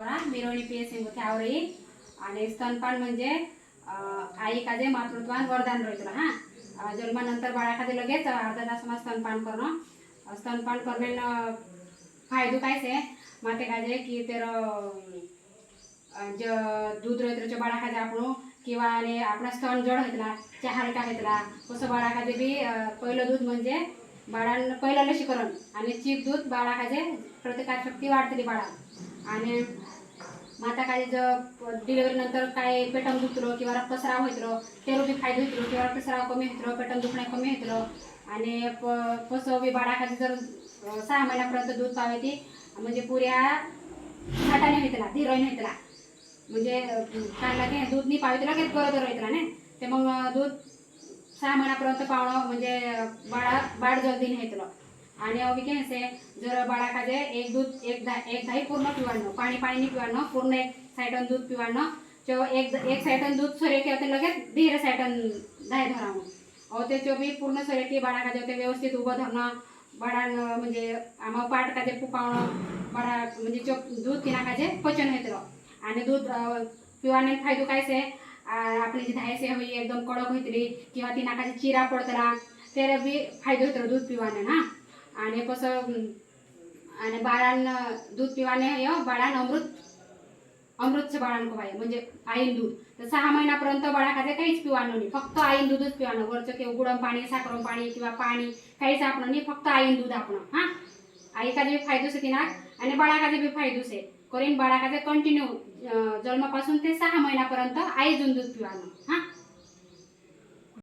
मिरवणी P S आणि स्तनपान म्हणजे आई काजे मातृत्वान वरदान रहितलं हा? जन्मानंतर बाळाखादे लगेच अर्धा तासमा स्तनपान करणं. स्तनपान करण्यानं फायदो कायच? आहे माते काजे की तर ज दूध रहित बाळाखादे आपण किंवा आणि आपला स्तन जड घेतला चहारटा घेतला कसं बाळाखादे बी पहिलं दूध म्हणजे बाळांना पहिलं लसीकरण आणि चीक दूध बाळाखाजे प्रतिकारशक्ती वाढतली बाळा आणि माता काही जर डिलिव्हरी नंतर काय पेटम दुखलो किंवा रक्तस्राव होतलो ते बी फायदे होतो किंवा रक्तस्राव कमी होतो पेटम दुखणे कमी होतो. आणि कसं बी बाळाखाली जर सहा महिन्यापर्यंत दूध पावे ती म्हणजे पुऱ्या घाटाने होतला धीरोईन होतला. म्हणजे काढला काय दूध नाही पावे तिला काही गरोदर होतला नाही ते मग दूध सहा महिन्यापर्यंत पावणं म्हणजे बाळा बाळ जल्दी नाही येतलं आणि अवी काय असे जर बाळाखाजे एक दूध एक धा एक धाई पूर्ण पिवाडणं पाणी पाणी नाही पिवाडणं पूर्ण एक सायटन दूध पिवाडणं चो एक एक सायटन दूध सोरे की होते लगेच धीर सायटन धाय धरावं. अहो ते चो बी पूर्ण सोरे की बाळाखाजे ते व्यवस्थित उभं धरणं म्हणजे बाळा म्हणजे आम्हा पाठ काजे फुकावणं बाळा म्हणजे चो दूध तिना काजे पचन होत आणि दूध पिवाने फायदो काय से आपली जी धाय से होई एकदम कडक होतली किंवा तिना काजे चिरा पडतला त्याला बी फायदो होतो दूध पिवाने ना आणि कसं आणि बाळांना दूध पिवाने य हो, बाळान अमृत अमृतचं बाळांक पाहिजे म्हणजे आईन दूध. तर सहा महिन्यापर्यंत बाळाखाते काहीच पिवानं नाही. फक्त आईन दूधच पिवानं वरचं किंवा गुडम पाणी साखरम पाणी किंवा पाणी काहीच आपण नाही. फक्त आईन दूध आपण. हां? आईकाचे बी फायदोस आहे ना आणि बाळाकाचे बी फायदोस आहे. करीन बाळाकाचे कंटिन्यू जन्मापासून ते सहा महिन्यापर्यंत आईजून दूध पिवाणं. पिवानं